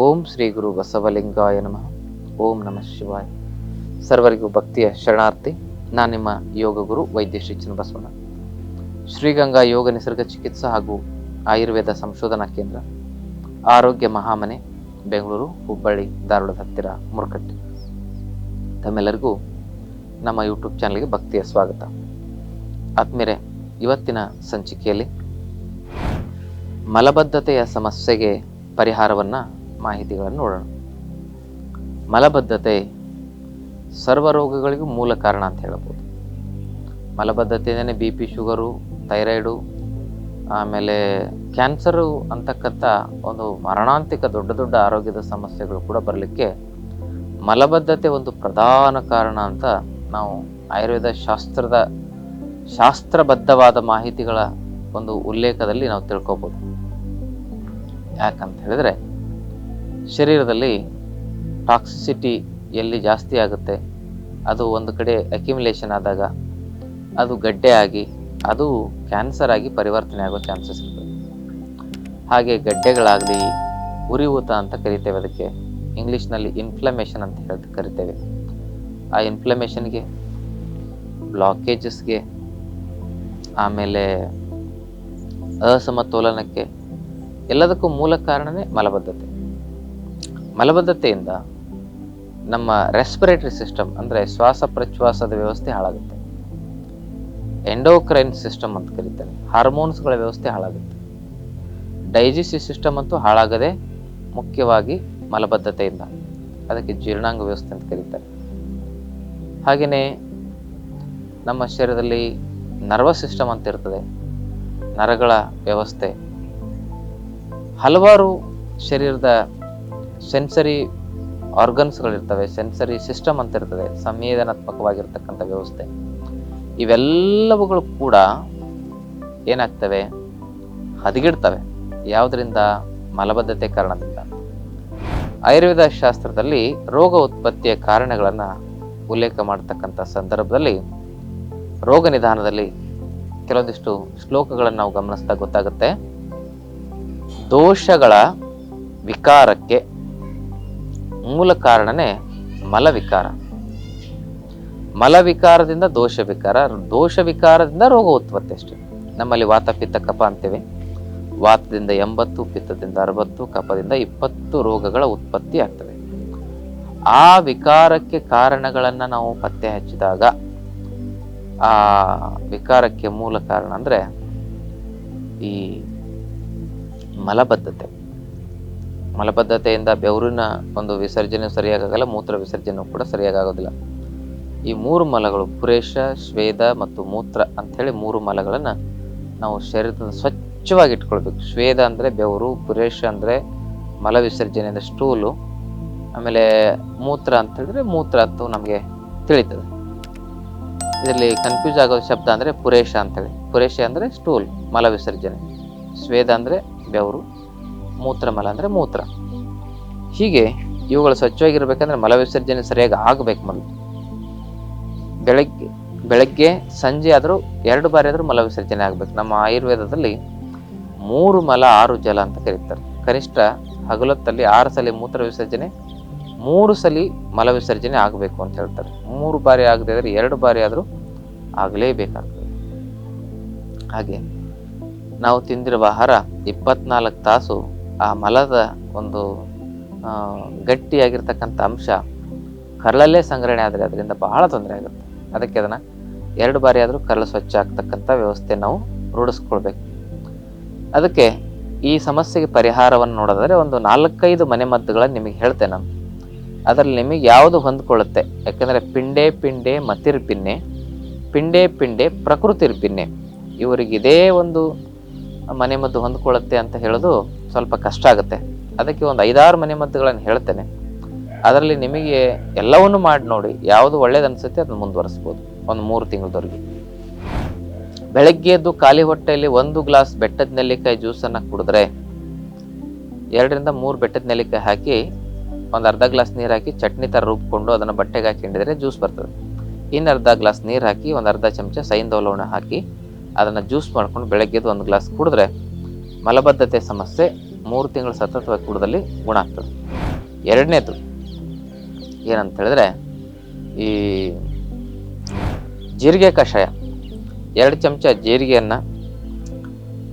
ಓಂ ಶ್ರೀ ಗುರು ಬಸವಲಿಂಗಾಯ ನಮಃ. ಓಂ ನಮಃ ಶಿವಾಯ. ಸರ್ವರಿಗೂ ಭಕ್ತಿಯ ಶರಣಾರ್ಥಿ, ನಾನು ನಿಮ್ಮ ಯೋಗ ಗುರು ವೈದ್ಯ ಶ್ರೀ ಬಸವಣ್ಣ ಶ್ರೀಗಂಗಾ ಯೋಗ ನಿಸರ್ಗ ಚಿಕಿತ್ಸಾ ಹಾಗೂ ಆಯುರ್ವೇದ ಸಂಶೋಧನಾ ಕೇಂದ್ರ, ಆರೋಗ್ಯ ಮಹಾಮನೆ, ಬೆಂಗಳೂರು, ಹುಬ್ಬಳ್ಳಿ, ಧಾರವಾಡದ ಹತ್ತಿರ ಮುರುಕಟ್ಟೆ ತಮ್ಮೆಲ್ಲರಿಗೂ ನಮ್ಮ ಯೂಟ್ಯೂಬ್ ಚಾನಲ್ಗೆ ಭಕ್ತಿಯ ಸ್ವಾಗತ. ಆತ್ಮೀರೆ ಇವತ್ತಿನ ಸಂಚಿಕೆಯಲ್ಲಿ ಮಲಬದ್ಧತೆಯ ಸಮಸ್ಯೆಗೆ ಪರಿಹಾರವನ್ನು ಮಾಹಿತಿಗಳನ್ನು ನೋಡೋಣ. ಮಲಬದ್ಧತೆ ಸರ್ವ ರೋಗಗಳಿಗೂ ಮೂಲ ಕಾರಣ ಅಂತ ಹೇಳ್ಬೋದು. ಮಲಬದ್ಧತೆಯಿಂದನೇ ಬಿ ಪಿ ಶುಗರು, ಥೈರಾಯ್ಡು, ಆಮೇಲೆ ಕ್ಯಾನ್ಸರು ಅಂತಕ್ಕಂಥ ಒಂದು ಮರಣಾಂತಿಕ ದೊಡ್ಡ ದೊಡ್ಡ ಆರೋಗ್ಯದ ಸಮಸ್ಯೆಗಳು ಕೂಡ ಬರಲಿಕ್ಕೆ ಮಲಬದ್ಧತೆ ಒಂದು ಪ್ರಧಾನ ಕಾರಣ ಅಂತ ನಾವು ಆಯುರ್ವೇದ ಶಾಸ್ತ್ರದ ಶಾಸ್ತ್ರಬದ್ಧವಾದ ಮಾಹಿತಿಗಳ ಒಂದು ಉಲ್ಲೇಖದಲ್ಲಿ ನಾವು ತಿಳ್ಕೊಬೋದು. ಯಾಕಂತ ಹೇಳಿದ್ರೆ ಶರೀರದಲ್ಲಿ ಟಾಕ್ಸಿಸಿಟಿ ಎಲ್ಲಿ ಜಾಸ್ತಿ ಆಗುತ್ತೆ, ಅದು ಒಂದು ಕಡೆ ಅಕ್ಯುಮಿಲೇಷನ್ ಆದಾಗ, ಅದು ಗಡ್ಡೆ ಆಗಿ, ಅದು ಕ್ಯಾನ್ಸರ್ ಆಗಿ ಪರಿವರ್ತನೆ ಆಗೋ ಚಾನ್ಸಸ್ ಇರ್ತದೆ ಹಾಗೆ ಗಡ್ಡೆಗಳಾಗಲಿ ಉರಿಯೂತ ಅಂತ ಕರಿತೇವೆ ಅದಕ್ಕೆ ಇಂಗ್ಲೀಷ್ನಲ್ಲಿ ಇನ್ಫ್ಲಮೇಷನ್ ಅಂತ ಹೇಳಿ ಕರಿತೇವೆ. ಆ ಇನ್ಫ್ಲಮೇಷನ್ಗೆ ಬ್ಲಾಕೇಜಸ್ಗೆ ಆಮೇಲೆ ಅಸಮತೋಲನಕ್ಕೆ ಎಲ್ಲದಕ್ಕೂ ಮೂಲ ಕಾರಣವೇ ಮಲಬದ್ಧತೆ. ಮಲಬದ್ಧತೆಯಿಂದ ನಮ್ಮ ರೆಸ್ಪಿರೇಟರಿ ಸಿಸ್ಟಮ್ ಅಂದರೆ ಶ್ವಾಸ ಪ್ರಶ್ವಾಸದ ವ್ಯವಸ್ಥೆ ಹಾಳಾಗುತ್ತೆ. ಎಂಡೋಕ್ರೈನ್ ಸಿಸ್ಟಮ್ ಅಂತ ಕರೀತಾರೆ. ಹಾರ್ಮೋನ್ಸ್ಗಳ ವ್ಯವಸ್ಥೆ ಹಾಳಾಗುತ್ತೆ. ಡೈಜೆಸ್ಟಿವ್ ಸಿಸ್ಟಮ್ ಅಂತೂ ಹಾಳಾಗದೆ ಮುಖ್ಯವಾಗಿ ಮಲಬದ್ಧತೆಯಿಂದ, ಅದಕ್ಕೆ ಜೀರ್ಣಾಂಗ ವ್ಯವಸ್ಥೆ ಅಂತ ಕರೀತಾರೆ. ಹಾಗೆಯೇ ನಮ್ಮ ಶರೀರದಲ್ಲಿ ನರ್ವಸ್ ಸಿಸ್ಟಮ್ ಅಂತ ಇರ್ತದೆ. ನರಗಳ ವ್ಯವಸ್ಥೆ. ಹಲವಾರು ಶರೀರದ ಸೆನ್ಸರಿ ಆರ್ಗನ್ಸ್ಗಳಿರ್ತವೆ ಸೆನ್ಸರಿ ಸಿಸ್ಟಮ್ ಅಂತ ಇರ್ತದೆ, ಸಂವೇದನಾತ್ಮಕವಾಗಿರ್ತಕ್ಕಂಥ ವ್ಯವಸ್ಥೆ. ಇವೆಲ್ಲವುಗಳು ಕೂಡ ಏನಾಗ್ತವೆ? ಹದಗಿಡ್ತವೆ. ಯಾವುದರಿಂದ? ಮಲಬದ್ಧತೆ ಕಾರಣದಿಂದ. ಆಯುರ್ವೇದ ಶಾಸ್ತ್ರದಲ್ಲಿ ರೋಗ ಉತ್ಪತ್ತಿಯ ಕಾರಣಗಳನ್ನು ಉಲ್ಲೇಖ ಮಾಡತಕ್ಕಂಥ ಸಂದರ್ಭದಲ್ಲಿ ರೋಗ ನಿಧಾನದಲ್ಲಿ ಕೆಲವೊಂದಿಷ್ಟು ಶ್ಲೋಕಗಳನ್ನು ನಾವು ಗಮನಿಸ್ತಾ ಗೊತ್ತಾಗುತ್ತೆ. ದೋಷಗಳ ವಿಕಾರಕ್ಕೆ ಮೂಲ ಕಾರಣನೇ ಮಲವಿಕಾರ. ಮಲವಿಕಾರದಿಂದ ದೋಷ ವಿಕಾರ, ದೋಷ ವಿಕಾರದಿಂದ ರೋಗ ಉತ್ಪತ್ತಿ ಅಷ್ಟೇ. ನಮ್ಮಲ್ಲಿ ವಾತ ಪಿತ್ತ, ಕಪ ಅಂತೇವೆ. ವಾತದಿಂದ ಎಂಬತ್ತು, ಪಿತ್ತದಿಂದ ಅರವತ್ತು, ಕಪದಿಂದ ಇಪ್ಪತ್ತು ರೋಗಗಳ ಉತ್ಪತ್ತಿ ಆಗ್ತವೆ. ಆ ವಿಕಾರಕ್ಕೆ ಕಾರಣಗಳನ್ನು ನಾವು ಪತ್ತೆ ಹಚ್ಚಿದಾಗ, ಆ ವಿಕಾರಕ್ಕೆ ಮೂಲ ಕಾರಣ ಅಂದ್ರೆ ಈ ಮಲಬದ್ಧತೆ. ಮಲಬದ್ಧತೆಯಿಂದ ಬೆವರಿನ ಒಂದು ವಿಸರ್ಜನೆ ಸರಿಯಾಗಲ್ಲ ಮೂತ್ರ ವಿಸರ್ಜನೆ ಕೂಡ ಸರಿಯಾಗಿ ಆಗೋದಿಲ್ಲ ಈ ಮೂರು ಮಲಗಳು, ಪುರೇಶ ಸ್ವೇದ ಮತ್ತು ಮೂತ್ರ ಅಂಥೇಳಿ ಮೂರು ಮಲಗಳನ್ನು ನಾವು ಶರೀರದ ಸ್ವಚ್ಛವಾಗಿ ಇಟ್ಕೊಳ್ಬೇಕು. ಸ್ವೇದ ಅಂದರೆ ಬೆವರು, ಪುರೇಶ ಅಂದರೆ ಮಲ ವಿಸರ್ಜನೆ ಅಂದರೆ ಸ್ಟೂಲು, ಆಮೇಲೆ ಮೂತ್ರ ಅಂತ ಹೇಳಿದ್ರೆ ಮೂತ್ರ ಅಂತ ನಮಗೆ ತಿಳಿತದೆ. ಇದರಲ್ಲಿ ಕನ್ಫ್ಯೂಸ್ ಆಗೋ ಶಬ್ದ ಅಂದರೆ ಪುರೇಶ ಅಂತೇಳಿ ಪುರೇಶ ಅಂದರೆ ಸ್ಟೂಲ್ ಮಲ ವಿಸರ್ಜನೆ. ಸ್ವೇದ ಅಂದರೆ ಬೆವರು ಮೂತ್ರಮಲ ಅಂದರೆ ಮೂತ್ರ. ಹೀಗೆ ಇವುಗಳು ಸ್ವಚ್ಛವಾಗಿರ್ಬೇಕಂದ್ರೆ ಮಲವಿಸರ್ಜನೆ ಸರಿಯಾಗಿ ಆಗಬೇಕು ಮೊದಲು. ಬೆಳಗ್ಗೆ ಬೆಳಗ್ಗೆ, ಸಂಜೆ ಆದರೂ ಎರಡು ಬಾರಿ ಆದರೂ ಮಲ ವಿಸರ್ಜನೆ ಆಗಬೇಕು. ನಮ್ಮ ಆಯುರ್ವೇದದಲ್ಲಿ ಮೂರು ಮಲ ಆರು ಜಲ ಅಂತ ಕರೀತಾರೆ. ಕನಿಷ್ಠ ಹಗಲೊತ್ತಲ್ಲಿ ಆರು ಸಲ ಮೂತ್ರ ವಿಸರ್ಜನೆ, ಮೂರು ಸಲ ಮಲ ವಿಸರ್ಜನೆ ಆಗಬೇಕು ಅಂತ ಹೇಳ್ತಾರೆ. ಮೂರು ಬಾರಿ ಆಗದೆ ಆದರೆ ಎರಡು ಬಾರಿ ಆದರೂ ಆಗಲೇಬೇಕಾಗ್ತದೆ. ಹಾಗೆ ನಾವು ತಿಂದಿರುವ ಆಹಾರ ಇಪ್ಪತ್ನಾಲ್ಕು ತಾಸು ಆ ಮಲದ ಒಂದು ಗಟ್ಟಿಯಾಗಿರ್ತಕ್ಕಂಥ ಅಂಶ ಕರಳಲ್ಲೇ ಸಂಗ್ರಹಣೆ ಆದರೆ ಅದರಿಂದ ಬಹಳ ತೊಂದರೆ ಆಗುತ್ತೆ. ಅದಕ್ಕೆ ಅದನ್ನು ಎರಡು ಬಾರಿ ಆದರೂ ಕರಳು ಸ್ವಚ್ಛ ಆಗ್ತಕ್ಕಂಥ ವ್ಯವಸ್ಥೆ ನಾವು ರೂಢಿಸ್ಕೊಳ್ಬೇಕು. ಅದಕ್ಕೆ ಈ ಸಮಸ್ಯೆಗೆ ಪರಿಹಾರವನ್ನು ನೋಡೋದಾದರೆ ಒಂದು ನಾಲ್ಕೈದು ಮನೆಮದ್ದುಗಳನ್ನು ನಿಮಗೆ ಹೇಳ್ತೇನೆ ನಾನು. ಅದರಲ್ಲಿ ನಿಮಗೆ ಯಾವುದು ಹೊಂದ್ಕೊಳ್ಳುತ್ತೆ? ಯಾಕೆಂದರೆ ಪಿಂಡೆ ಪಿಂಡೆ, ಮತಿರ್ ಪಿನ್ನೆ, ಪಿಂಡೆ ಪಿಂಡೆ, ಪ್ರಕೃತಿರ್ ಪಿನ್ನೆ. ಇವರಿಗೆ ಇದೇ ಒಂದು ಮನೆಮದ್ದು ಹೊಂದ್ಕೊಳ್ಳುತ್ತೆ ಅಂತ ಹೇಳೋದು ಸ್ವಲ್ಪ ಕಷ್ಟ ಆಗುತ್ತೆ. ಅದಕ್ಕೆ ಒಂದು ಐದಾರು ಮನೆಮದ್ದುಗಳನ್ನು ಹೇಳ್ತೇನೆ. ಅದರಲ್ಲಿ ನಿಮಗೆ ಎಲ್ಲವನ್ನು ಮಾಡಿ ನೋಡಿ, ಯಾವುದು ಒಳ್ಳೇದು ಅನಿಸುತ್ತೆ ಅದನ್ನು ಮುಂದುವರಿಸ್ಬೋದು. ಒಂದು ಮೂರು ತಿಂಗಳದವರೆಗೆ. ಬೆಳಗ್ಗೆ ಎದ್ದು ಖಾಲಿ ಹೊಟ್ಟೆಯಲ್ಲಿ ಒಂದು ಗ್ಲಾಸ್ ಬೆಟ್ಟದ ನೆಲ್ಲಿಕಾಯಿ ಜ್ಯೂಸನ್ನು ಕುಡಿದ್ರೆ, ಎರಡರಿಂದ ಮೂರು ಬೆಟ್ಟದ ನೆಲ್ಲಿಕಾಯಿ ಹಾಕಿ, ಒಂದು ಅರ್ಧ ಗ್ಲಾಸ್ ನೀರು ಹಾಕಿ ಚಟ್ನಿ ಥರ ರುಬ್ಕೊಂಡು ಅದನ್ನು ಬಟ್ಟೆಗೆ ಹಾಕಿ ಹಿಂಡಿದರೆ ಜ್ಯೂಸ್ ಬರ್ತದೆ. ಇನ್ನು ಅರ್ಧ ಗ್ಲಾಸ್ ನೀರು ಹಾಕಿ, ಒಂದು ಅರ್ಧ ಚಮಚ ಲವಣ ಹಾಕಿ, ಅದನ್ನು ಜ್ಯೂಸ್ ಮಾಡ್ಕೊಂಡು ಬೆಳಗ್ಗೆದ್ದು ಒಂದು ಗ್ಲಾಸ್ ಕುಡಿದ್ರೆ ಮಲಬದ್ಧತೆ ಸಮಸ್ಯೆ ಮೂರು ತಿಂಗಳು ಸತತವಾಗಿ ಕೂಡದಲ್ಲಿ ಗುಣ ಆಗ್ತದೆ. ಎರಡನೇದು ಏನಂತ ಹೇಳಿದ್ರೆ ಈ ಜೀರಿಗೆ ಕಷಾಯ, ಎರಡು ಚಮಚ ಜೀರಿಗೆಯನ್ನು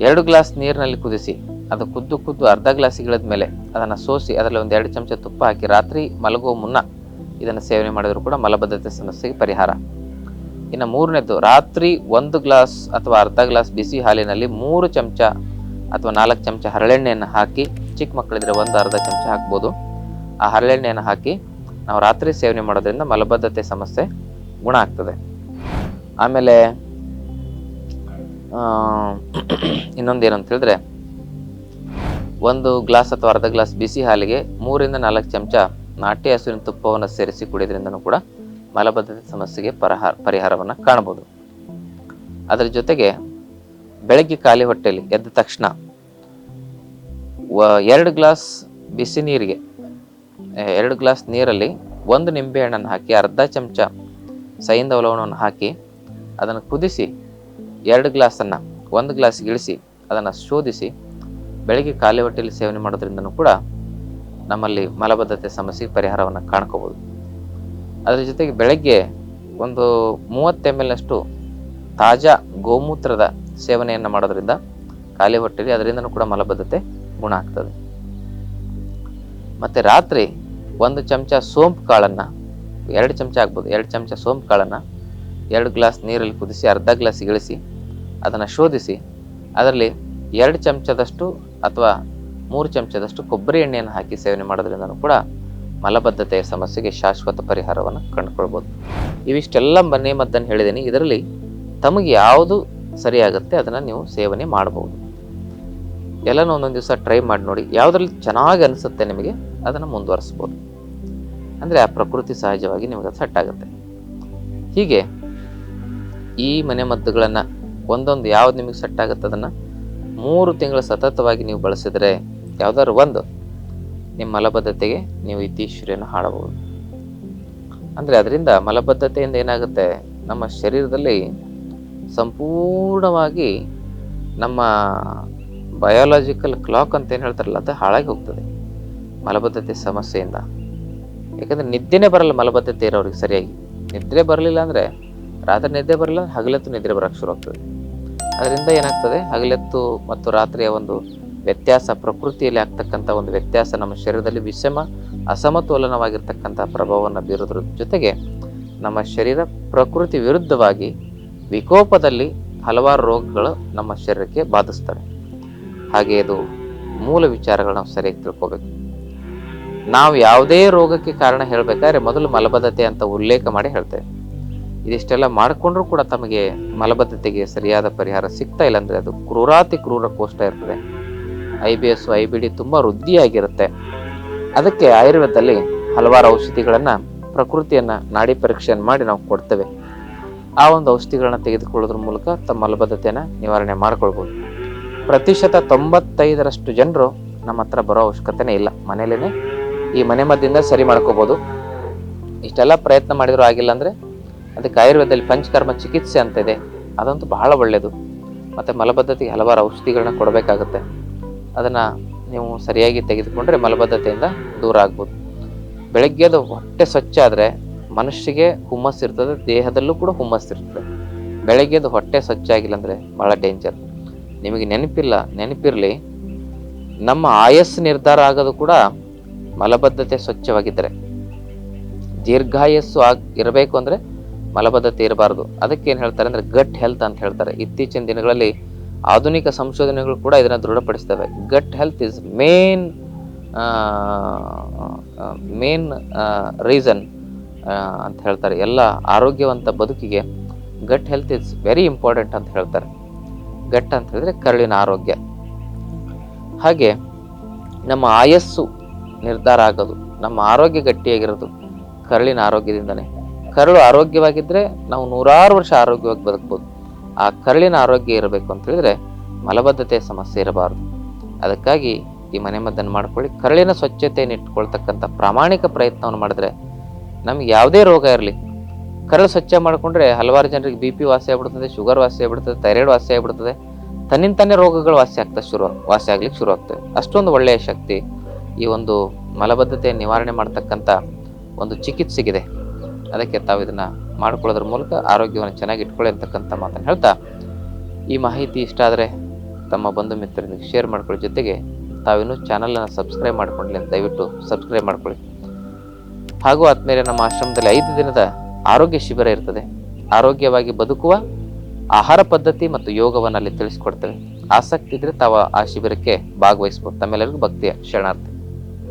ಎರಡು ಗ್ಲಾಸ್ ನೀರಿನಲ್ಲಿ ಕುದಿಸಿ, ಅದು ಕುದ್ದು ಕುದ್ದು ಅರ್ಧ ಗ್ಲಾಸ್ ಮೇಲೆ ಅದನ್ನು ಸೋಸಿ ಅದರಲ್ಲಿ ಒಂದು ಎರಡು ಚಮಚ ತುಪ್ಪ ಹಾಕಿ ರಾತ್ರಿ ಮಲಗುವ ಮುನ್ನ ಇದನ್ನು ಸೇವನೆ ಮಾಡಿದರೂ ಕೂಡ ಮಲಬದ್ಧತೆ ಸಮಸ್ಯೆಗೆ ಪರಿಹಾರ. ಇನ್ನು ಮೂರನೇದು, ರಾತ್ರಿ ಒಂದು ಗ್ಲಾಸ್ ಅಥವಾ ಅರ್ಧ ಗ್ಲಾಸ್ ಬಿಸಿ ಹಾಲಿನಲ್ಲಿ ಮೂರು ಚಮಚ ಅಥವಾ ನಾಲ್ಕು ಚಮಚ ಹರಳೆಣ್ಣೆಯನ್ನು ಹಾಕಿ, ಚಿಕ್ಕ ಮಕ್ಕಳಿದ್ರೆ ಒಂದು ಅರ್ಧ ಚಮಚ ಹಾಕ್ಬೋದು. ಆ ಹರಳೆಣ್ಣೆಯನ್ನು ಹಾಕಿ ನಾವು ರಾತ್ರಿ ಸೇವನೆ ಮಾಡೋದ್ರಿಂದ ಮಲಬದ್ಧತೆ ಸಮಸ್ಯೆ ಗುಣ ಆಗ್ತದೆ. ಆಮೇಲೆ ಇನ್ನೊಂದು ಏನು ಅಂತ ಹೇಳಿದ್ರೆ, ಒಂದು ಗ್ಲಾಸ್ ಅಥವಾ ಅರ್ಧ ಗ್ಲಾಸ್ ಬಿಸಿ ಹಾಲಿಗೆ ಮೂರಿಂದ ನಾಲ್ಕು ಚಮಚ ನಾಟಿ ಹಸುವಿನ ತುಪ್ಪವನ್ನು ಸೇರಿಸಿ ಕುಡಿಯೋದ್ರಿಂದನೂ ಕೂಡ ಮಲಬದ್ಧತೆ ಸಮಸ್ಯೆಗೆ ಪರಿಹಾರ ಪರಿಹಾರವನ್ನು ಕಾಣಬಹುದು ಅದರ ಜೊತೆಗೆ ಬೆಳಗ್ಗೆ ಖಾಲಿ ಹೊಟ್ಟೆಯಲ್ಲಿ ಎದ್ದ ತಕ್ಷಣ ಎರಡು ಗ್ಲಾಸ್ ಬಿಸಿ ನೀರಿಗೆ ಎರಡು ಗ್ಲಾಸ್ ನೀರಲ್ಲಿ ಒಂದು ನಿಂಬೆಹಣ್ಣನ್ನು ಹಾಕಿ, ಅರ್ಧ ಚಮಚ ಸೈಂದ ಲವಣವನ್ನು ಹಾಕಿ, ಅದನ್ನು ಕುದಿಸಿ, ಎರಡು ಗ್ಲಾಸನ್ನು, ಒಂದು ಗ್ಲಾಸ್ ಇಳಿಸಿ, ಅದನ್ನು ಶೋಧಿಸಿ, ಬೆಳಗ್ಗೆ ಖಾಲಿ ಹೊಟ್ಟೆಯಲ್ಲಿ ಸೇವನೆ ಮಾಡೋದ್ರಿಂದನೂ ಕೂಡ ನಮ್ಮಲ್ಲಿ ಮಲಬದ್ಧತೆ ಸಮಸ್ಯೆಗೆ ಪರಿಹಾರವನ್ನು ಕಾಣ್ಕೋಬೋದು. ಅದರ ಜೊತೆಗೆ ಬೆಳಗ್ಗೆ ಒಂದು ಮೂವತ್ತು ಎಂ ಎಲ್ನಷ್ಟು ತಾಜಾ ಗೋಮೂತ್ರದ ಸೇವನೆಯನ್ನು ಮಾಡೋದ್ರಿಂದ ಖಾಲಿ ಹೊಟ್ಟೆಲಿ ಅದರಿಂದನೂ ಕೂಡ ಮಲಬದ್ಧತೆ ಗುಣ ಆಗ್ತದೆ. ಮತ್ತು ರಾತ್ರಿ ಒಂದು ಚಮಚ ಸೋಂಪು ಕಾಳನ್ನು, ಎರಡು ಚಮಚ ಆಗ್ಬೋದು, ಎರಡು ಚಮಚ ಸೋಂಪು ಕಾಳನ್ನು ಎರಡು ಗ್ಲಾಸ್ ನೀರಲ್ಲಿ ಕುದಿಸಿ, ಅರ್ಧ ಗ್ಲಾಸ್ ಇಳಿಸಿ, ಅದನ್ನು ಶೋಧಿಸಿ, ಅದರಲ್ಲಿ ಎರಡು ಚಮಚದಷ್ಟು ಅಥವಾ ಮೂರು ಚಮಚದಷ್ಟು ಕೊಬ್ಬರಿ ಎಣ್ಣೆಯನ್ನು ಹಾಕಿ ಸೇವನೆ ಮಾಡೋದ್ರಿಂದಲೂ ಕೂಡ ಮಲಬದ್ಧತೆಯ ಸಮಸ್ಯೆಗೆ ಶಾಶ್ವತ ಪರಿಹಾರವನ್ನು ಕಂಡುಕೊಳ್ಬೋದು. ಇವಿಷ್ಟೆಲ್ಲ ಮನೆ ಮದ್ದನ್ನು ಹೇಳಿದ್ದೀನಿ. ಇದರಲ್ಲಿ ತಮಗೆ ಯಾವುದು ಸರಿಯಾಗುತ್ತೆ, ಅದನ್ನು ನೀವು ಸೇವನೆ ಮಾಡಬಹುದು. ಎಲ್ಲನೂ ಒಂದೊಂದು ದಿವಸ ಟ್ರೈ ಮಾಡಿ ನೋಡಿ, ಯಾವುದ್ರಲ್ಲಿ ಚೆನ್ನಾಗಿ ಅನಿಸುತ್ತೆ ನಿಮಗೆ, ಅದನ್ನು ಮುಂದುವರಿಸ್ಬೋದು. ಅಂದರೆ ಆ ಪ್ರಕೃತಿ ಸಹಜವಾಗಿ ನಿಮಗೆ ಸೆಟ್ ಆಗುತ್ತೆ. ಹೀಗೆ ಈ ಮನೆ ಮದ್ದುಗಳನ್ನು ಒಂದೊಂದು ಯಾವ್ದು ನಿಮಗೆ ಸೆಟ್ ಆಗುತ್ತೆ ಅದನ್ನು ಮೂರು ತಿಂಗಳು ಸತತವಾಗಿ ನೀವು ಬಳಸಿದರೆ, ಯಾವುದಾದ್ರು ಒಂದು ನಿಮ್ಮ ಮಲಬದ್ಧತೆಗೆ ನೀವು ಇತ್ತೀಶ್ವರಿಯನ್ನು ಹಾಡಬಹುದು ಅಂದರೆ ಅದರಿಂದ ಮಲಬದ್ಧತೆಯಿಂದ ಏನಾಗುತ್ತೆ, ನಮ್ಮ ಶರೀರದಲ್ಲಿ ಸಂಪೂರ್ಣವಾಗಿ ನಮ್ಮ ಬಯಾಲಜಿಕಲ್ ಕ್ಲಾಕ್ ಅಂತ ಏನು ಹೇಳ್ತಾರಲ್ಲ, ಅದು ಹಾಳಾಗಿ ಹೋಗ್ತದೆ ಮಲಬದ್ಧತೆ ಸಮಸ್ಯೆಯಿಂದ. ಯಾಕಂದರೆ ನಿದ್ದೆನೇ ಬರಲ್ಲ ಮಲಬದ್ಧತೆ ಇರೋರಿಗೆ ಸರಿಯಾಗಿ. ನಿದ್ರೆ ಬರಲಿಲ್ಲ ಅಂದರೆ ರಾತ್ರಿ ನಿದ್ದೆ ಬರಲ್ಲ, ಹಗಲತ್ತು ನಿದ್ರೆ ಬರೋಕ್ಕೆ ಶುರು ಆಗ್ತದೆ. ಅದರಿಂದ ಏನಾಗ್ತದೆ, ಹಗಲತ್ತು ಮತ್ತು ರಾತ್ರಿಯ ಒಂದು ವ್ಯತ್ಯಾಸ, ಪ್ರಕೃತಿಯಲ್ಲಿ ಆಗ್ತಕ್ಕಂಥ ಒಂದು ವ್ಯತ್ಯಾಸ ನಮ್ಮ ಶರೀರದಲ್ಲಿ ವಿಷಮ, ಅಸಮತೋಲನವಾಗಿರ್ತಕ್ಕಂಥ ಪ್ರಭಾವವನ್ನು ಬೀರೋದ್ರ ಜೊತೆಗೆ ನಮ್ಮ ಶರೀರ ಪ್ರಕೃತಿ ವಿರುದ್ಧವಾಗಿ ವಿಕೋಪದಲ್ಲಿ ಹಲವಾರು ರೋಗಗಳು ನಮ್ಮ ಶರೀರಕ್ಕೆ ಬಾಧಿಸ್ತವೆ. ಹಾಗೆ ಅದು ಮೂಲ ವಿಚಾರಗಳನ್ನ ಸರಿಯಾಗಿ ತಿಳ್ಕೋಬೇಕು. ನಾವು ಯಾವುದೇ ರೋಗಕ್ಕೆ ಕಾರಣ ಹೇಳಬೇಕಾದ್ರೆ ಮೊದಲು ಮಲಬದ್ಧತೆ ಅಂತ ಉಲ್ಲೇಖ ಮಾಡಿ ಹೇಳ್ತೇವೆ. ಇದಿಷ್ಟೆಲ್ಲ ಮಾಡಿಕೊಂಡ್ರೂ ಕೂಡ ತಮಗೆ ಮಲಬದ್ಧತೆಗೆ ಸರಿಯಾದ ಪರಿಹಾರ ಸಿಗ್ತಾ ಇಲ್ಲ ಅಂದರೆ ಅದು ಕ್ರೂರಾತಿ ಕ್ರೂರ ಕೋಷ್ಟ ಇರ್ತದೆ. I B S I B D ತುಂಬ ವೃದ್ಧಿಯಾಗಿರುತ್ತೆ. ಅದಕ್ಕೆ ಆಯುರ್ವೇದದಲ್ಲಿ ಹಲವಾರು ಔಷಧಿಗಳನ್ನು ಪ್ರಕೃತಿಯನ್ನು ನಾಡಿ ಪರೀಕ್ಷೆಯನ್ನು ಮಾಡಿ ನಾವು ಕೊಡ್ತೇವೆ. ಆ ಒಂದು ಔಷಧಿಗಳನ್ನ ತೆಗೆದುಕೊಳ್ಳೋದ್ರ ಮೂಲಕ ತಮ್ಮ ಮಲಬದ್ಧತೆಯನ್ನು ನಿವಾರಣೆ ಮಾಡ್ಕೊಳ್ಬೋದು. ಪ್ರತಿಶತ ತೊಂಬತ್ತೈದರಷ್ಟು ಜನರು ನಮ್ಮ ಹತ್ರ ಬರೋ ಅವಶ್ಯಕತೆನೇ ಇಲ್ಲ. ಮನೇಲೇ ಈ ಮನೆ ಮದ್ದಿಂದ ಸರಿ ಮಾಡ್ಕೋಬೋದು. ಇಷ್ಟೆಲ್ಲ ಪ್ರಯತ್ನ ಮಾಡಿದರೂ ಆಗಿಲ್ಲ ಅಂದರೆ ಅದಕ್ಕೆ ಆಯುರ್ವೇದದಲ್ಲಿ ಪಂಚಕರ್ಮ ಚಿಕಿತ್ಸೆ ಅಂತ ಇದೆ. ಅದಂತೂ ಬಹಳ ಒಳ್ಳೆಯದು ಮತ್ತು ಮಲಬದ್ಧತೆಗೆ ಹಲವಾರು ಔಷಧಿಗಳನ್ನ ಕೊಡಬೇಕಾಗುತ್ತೆ. ಅದನ್ನು ನೀವು ಸರಿಯಾಗಿ ತೆಗೆದುಕೊಂಡ್ರೆ ಮಲಬದ್ಧತೆಯಿಂದ ದೂರ ಆಗ್ಬೋದು. ಬೆಳಗ್ಗೆ ಅದು ಹೊಟ್ಟೆ ಸ್ವಚ್ಛ ಆದರೆ ಮನುಷ್ಯಗೆ ಹುಮ್ಮಸ್ ಇರ್ತದೆ, ದೇಹದಲ್ಲೂ ಕೂಡ ಹುಮ್ಮಸ್ ಇರ್ತದೆ. ಬೆಳಗ್ಗೆದು ಹೊಟ್ಟೆ ಸ್ವಚ್ಛ ಆಗಿಲ್ಲ ಅಂದರೆ ಭಾಳ ಡೇಂಜರ್ ನಿಮಗೆ ನೆನಪಿಲ್ಲ, ನೆನಪಿರಲಿ, ನಮ್ಮ ಆಯಸ್ಸು ನಿರ್ಧಾರ ಆಗೋದು ಕೂಡ ಮಲಬದ್ಧತೆ ಸ್ವಚ್ಛವಾಗಿದ್ದರೆ. ದೀರ್ಘಾಯಸ್ಸು ಆಗ್, ಇರಬೇಕು ಅಂದರೆ ಮಲಬದ್ಧತೆ ಇರಬಾರ್ದು. ಏನು ಹೇಳ್ತಾರೆ ಅಂದರೆ ಗಟ್ ಹೆಲ್ತ್ ಅಂತ ಹೇಳ್ತಾರೆ. ಇತ್ತೀಚಿನ ದಿನಗಳಲ್ಲಿ ಆಧುನಿಕ ಸಂಶೋಧನೆಗಳು ಕೂಡ ಇದನ್ನು ದೃಢಪಡಿಸ್ತವೆ. Gut health is main main reason ಅಂತ ಹೇಳ್ತಾರೆ. ಎಲ್ಲ ಆರೋಗ್ಯವಂತ ಬದುಕಿಗೆ gut health is very important ಅಂತ ಹೇಳ್ತಾರೆ. ಗಟ್ ಅಂತ ಹೇಳಿದ್ರೆ ಕರುಳಿನ ಆರೋಗ್ಯ. ಹಾಗೆ ನಮ್ಮ ಆಯಸ್ಸು ನಿರ್ಧಾರ ಆಗೋದು, ನಮ್ಮ ಆರೋಗ್ಯ ಗಟ್ಟಿಯಾಗಿರೋದು ಕರುಳಿನ ಆರೋಗ್ಯದಿಂದನೇ. ಕರುಳು ಆರೋಗ್ಯವಾಗಿದ್ದರೆ ನಾವು ನೂರಾರು ವರ್ಷ ಆರೋಗ್ಯವಾಗಿ ಬದುಕ್ಬೋದು. ಆ ಕರುಳಿನ ಆರೋಗ್ಯ ಇರಬೇಕು ಅಂತ ಹೇಳಿದ್ರೆ ಮಲಬದ್ಧತೆ ಸಮಸ್ಯೆ ಇರಬಾರ್ದು. ಅದಕ್ಕಾಗಿ ಈ ಮನೆ ಮದ್ದನ್ನು ಮಾಡ್ಕೊಳ್ಳಿ. ಕರುಳಿನ ಸ್ವಚ್ಛತೆಯನ್ನು ಇಟ್ಕೊಳ್ತಕ್ಕಂಥ ಪ್ರಾಮಾಣಿಕ ಪ್ರಯತ್ನವನ್ನು ಮಾಡಿದ್ರೆ ನಮ್ಗೆ ಯಾವುದೇ ರೋಗ ಇರಲಿ. ಕರಳು ಸ್ವಚ್ಛ ಮಾಡಿಕೊಂಡ್ರೆ ಹಲವಾರು ಜನರಿಗೆ ಬಿ ಪಿ ವಾಸಿ ಆಗ್ಬಿಡ್ತದೆ, ಶುಗರ್ ವಾಸಿ ಆಗ್ಬಿಡ್ತದೆ, ಥೈರಾಯ್ಡ್ ವಾಸಿ ಆಗ್ಬಿಡ್ತದೆ. ತನ್ನಿಂತಾನೇ ರೋಗಗಳು ವಾಸಿ ಆಗ್ತಾ ಶುರು, ವಾಸಿ ಆಗ್ಲಿಕ್ಕೆ ಶುರು ಆಗ್ತವೆ. ಅಷ್ಟೊಂದು ಒಳ್ಳೆಯ ಶಕ್ತಿ ಈ ಒಂದು ಮಲಬದ್ಧತೆ ನಿವಾರಣೆ ಮಾಡ್ತಕ್ಕಂಥ ಒಂದು ಚಿಕಿತ್ಸೆಗಿದೆ. ಅದಕ್ಕೆ ತಾವು ಇದನ್ನು ಮಾಡ್ಕೊಳ್ಳೋದ್ರ ಮೂಲಕ ಆರೋಗ್ಯವನ್ನು ಚೆನ್ನಾಗಿ ಇಟ್ಕೊಳ್ಳಿ ಅಂತಕ್ಕಂಥ ಮಾತನ್ನು ಹೇಳ್ತಾ, ಈ ಮಾಹಿತಿ ಇಷ್ಟ ಆದರೆ ತಮ್ಮ ಬಂಧು ಮಿತ್ರರಿಗೆ ಶೇರ್ ಮಾಡ್ಕೊಳ್ಳೋ ಜೊತೆಗೆ ತಾವಿನ್ನೂ ಚಾನಲನ್ನು ಸಬ್ಸ್ಕ್ರೈಬ್ ಮಾಡ್ಕೊಳ್ಳಿ ಅಂತ ದಯವಿಟ್ಟು ಸಬ್ಸ್ಕ್ರೈಬ್ ಮಾಡ್ಕೊಳ್ಳಿ. ಹಾಗೂ ಆದ್ಮೇಲೆ ನಮ್ಮ ಆಶ್ರಮದಲ್ಲಿ ಐದು ದಿನದ ಆರೋಗ್ಯ ಶಿಬಿರ ಇರ್ತದೆ. ಆರೋಗ್ಯವಾಗಿ ಬದುಕುವ ಆಹಾರ ಪದ್ಧತಿ ಮತ್ತು ಯೋಗವನ್ನು ಅಲ್ಲಿ ತಿಳಿಸ್ಕೊಡ್ತೇವೆ. ಆಸಕ್ತಿ ಇದ್ರೆ ತಾವು ಆ ಶಿಬಿರಕ್ಕೆ ಭಾಗವಹಿಸ್ಬೋದು. ತಮ್ಮೆಲ್ಲರಿಗೂ ಭಕ್ತಿಯ ಶರಣಾರ್ಥಿ.